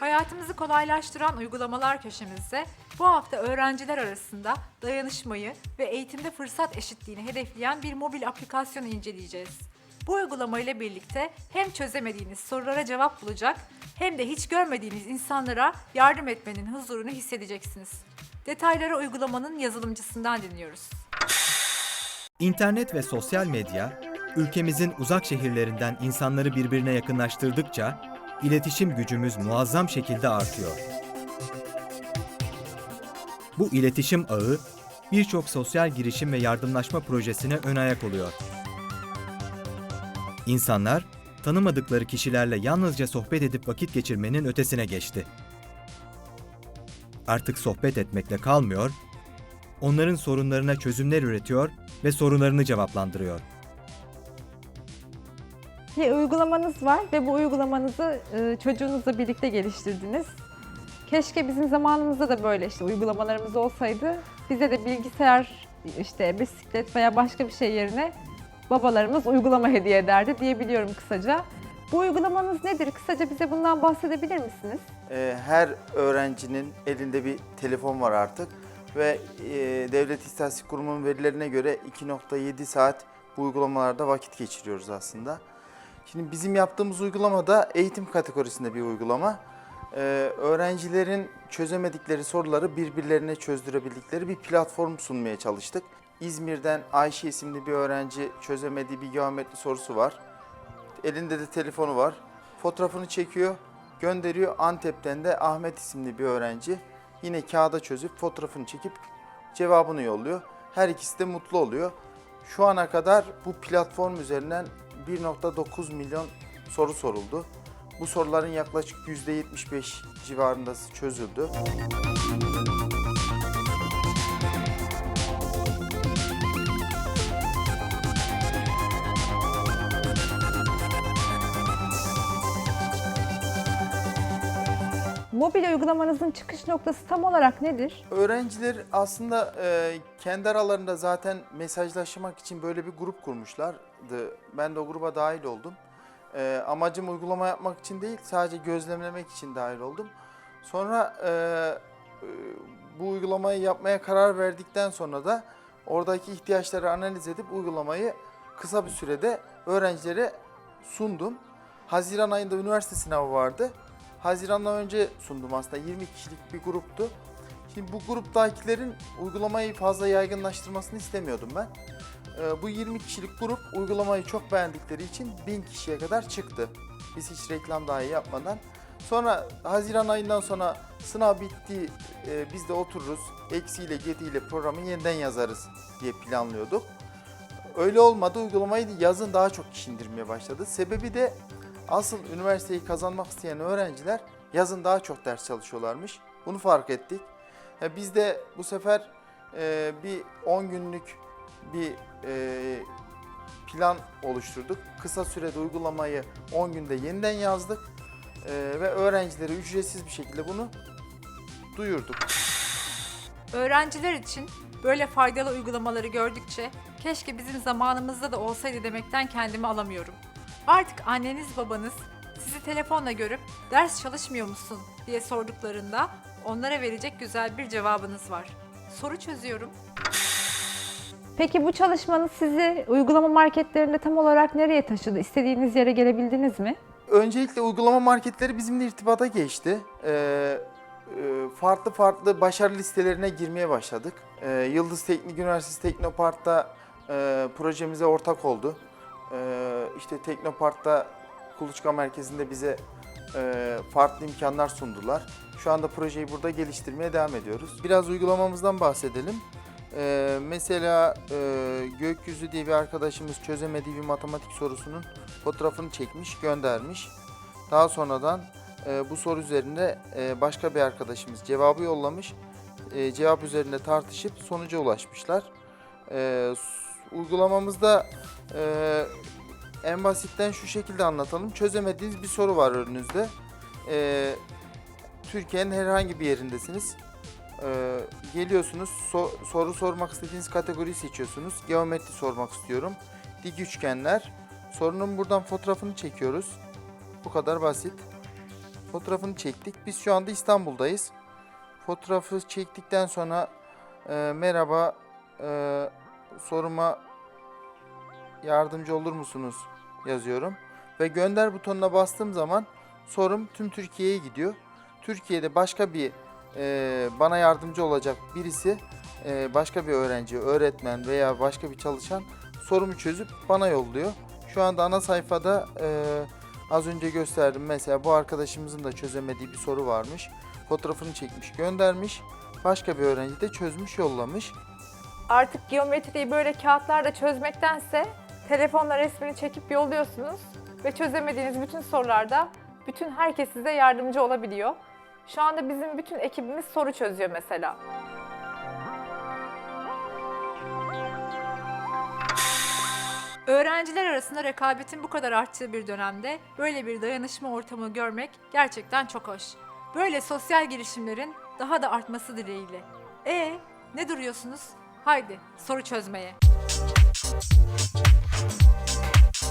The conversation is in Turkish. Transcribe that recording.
Hayatımızı kolaylaştıran uygulamalar köşemizde bu hafta öğrenciler arasında dayanışmayı ve eğitimde fırsat eşitliğini hedefleyen bir mobil aplikasyonu inceleyeceğiz. Bu uygulama ile birlikte hem çözemediğiniz sorulara cevap bulacak hem de hiç görmediğiniz insanlara yardım etmenin huzurunu hissedeceksiniz. Detayları uygulamanın yazılımcısından dinliyoruz. İnternet ve sosyal medya, ülkemizin uzak şehirlerinden insanları birbirine yakınlaştırdıkça, iletişim gücümüz muazzam şekilde artıyor. Bu iletişim ağı, birçok sosyal girişim ve yardımlaşma projesine ön ayak oluyor. İnsanlar, tanımadıkları kişilerle yalnızca sohbet edip vakit geçirmenin ötesine geçti. Artık sohbet etmekle kalmıyor, onların sorunlarına çözümler üretiyor ve sorunlarını cevaplandırıyor. Bir uygulamanız var ve bu uygulamanızı e, çocuğunuzla birlikte geliştirdiniz. Keşke bizim zamanımızda da böyle işte uygulamalarımız olsaydı. Bize de bilgisayar, işte bisiklet veya başka bir şey yerine babalarımız uygulama hediye ederdi diyebiliyorum kısaca. Bu uygulamanız nedir? Kısaca bize bundan bahsedebilir misiniz? Ee, her öğrencinin elinde bir telefon var artık ve e, Devlet İstatistik Kurumu'nun verilerine göre 2.7 saat bu uygulamalarda vakit geçiriyoruz aslında. Şimdi bizim yaptığımız uygulama da eğitim kategorisinde bir uygulama. Ee, öğrencilerin çözemedikleri soruları birbirlerine çözdürebildikleri bir platform sunmaya çalıştık. İzmir'den Ayşe isimli bir öğrenci çözemediği bir geometri sorusu var. Elinde de telefonu var. Fotoğrafını çekiyor, gönderiyor. Antep'ten de Ahmet isimli bir öğrenci yine kağıda çözüp fotoğrafını çekip cevabını yolluyor. Her ikisi de mutlu oluyor. Şu ana kadar bu platform üzerinden 1.9 milyon soru soruldu. Bu soruların yaklaşık %75 civarında çözüldü. Mobil uygulamanızın çıkış noktası tam olarak nedir? Öğrenciler aslında e, kendi aralarında zaten mesajlaşmak için böyle bir grup kurmuşlardı. Ben de o gruba dahil oldum. E, amacım uygulama yapmak için değil, sadece gözlemlemek için dahil oldum. Sonra e, e, bu uygulamayı yapmaya karar verdikten sonra da oradaki ihtiyaçları analiz edip uygulamayı kısa bir sürede öğrencilere sundum. Haziran ayında üniversite sınavı vardı. Haziran'dan önce sundum aslında 20 kişilik bir gruptu. Şimdi bu gruptakilerin uygulamayı fazla yaygınlaştırmasını istemiyordum ben. Ee, bu 20 kişilik grup uygulamayı çok beğendikleri için 1000 kişiye kadar çıktı. Biz hiç reklam dahi yapmadan. Sonra Haziran ayından sonra sınav bitti, e, biz de otururuz, eksiyle gediyle programı yeniden yazarız diye planlıyorduk. Öyle olmadı, uygulamayı yazın daha çok kişi indirmeye başladı. Sebebi de asıl üniversiteyi kazanmak isteyen öğrenciler yazın daha çok ders çalışıyorlarmış. Bunu fark ettik. Biz de bu sefer e, bir 10 günlük bir e, plan oluşturduk. Kısa sürede uygulamayı 10 günde yeniden yazdık E, ve öğrencilere ücretsiz bir şekilde bunu duyurduk. Öğrenciler için böyle faydalı uygulamaları gördükçe keşke bizim zamanımızda da olsaydı demekten kendimi alamıyorum. Artık anneniz babanız sizi telefonla görüp ders çalışmıyor musun diye sorduklarında onlara verecek güzel bir cevabınız var. Soru çözüyorum. Peki bu çalışmanız sizi uygulama marketlerinde tam olarak nereye taşıdı? İstediğiniz yere gelebildiniz mi? Öncelikle uygulama marketleri bizimle irtibata geçti. Ee, e, farklı farklı başarı listelerine girmeye başladık. Ee, Yıldız Teknik Üniversitesi Teknopark'ta e, projemize ortak oldu. Ee, işte Teknopark'ta Kuluçka Merkezi'nde bize e, farklı imkanlar sundular. Şu anda projeyi burada geliştirmeye devam ediyoruz. Biraz uygulamamızdan bahsedelim. Ee, mesela e, Gökyüzü diye bir arkadaşımız çözemediği bir matematik sorusunun fotoğrafını çekmiş, göndermiş. Daha sonradan e, bu soru üzerinde e, başka bir arkadaşımız cevabı yollamış. E, cevap üzerinde tartışıp sonuca ulaşmışlar. E, uygulamamızda e, en basitten şu şekilde anlatalım. Çözemediğiniz bir soru var önünüzde. E, Türkiye'nin herhangi bir yerindesiniz. Ee, geliyorsunuz, so- soru sormak istediğiniz kategoriyi seçiyorsunuz. Geometri sormak istiyorum. Dik üçgenler. Sorunun buradan fotoğrafını çekiyoruz. Bu kadar basit. Fotoğrafını çektik. Biz şu anda İstanbul'dayız. Fotoğrafı çektikten sonra e, merhaba e, soruma yardımcı olur musunuz yazıyorum. Ve gönder butonuna bastığım zaman sorum tüm Türkiye'ye gidiyor. Türkiye'de başka bir e, bana yardımcı olacak birisi, e, başka bir öğrenci, öğretmen veya başka bir çalışan sorumu çözüp bana yolluyor. Şu anda ana sayfada e, az önce gösterdim mesela bu arkadaşımızın da çözemediği bir soru varmış. Fotoğrafını çekmiş, göndermiş. Başka bir öğrenci de çözmüş, yollamış. Artık geometriyi böyle kağıtlarda çözmektense telefonla resmini çekip yolluyorsunuz ve çözemediğiniz bütün sorularda bütün herkes size yardımcı olabiliyor. Şu anda bizim bütün ekibimiz soru çözüyor mesela. Öğrenciler arasında rekabetin bu kadar arttığı bir dönemde böyle bir dayanışma ortamı görmek gerçekten çok hoş. Böyle sosyal girişimlerin daha da artması dileğiyle. E ne duruyorsunuz? Haydi soru çözmeye.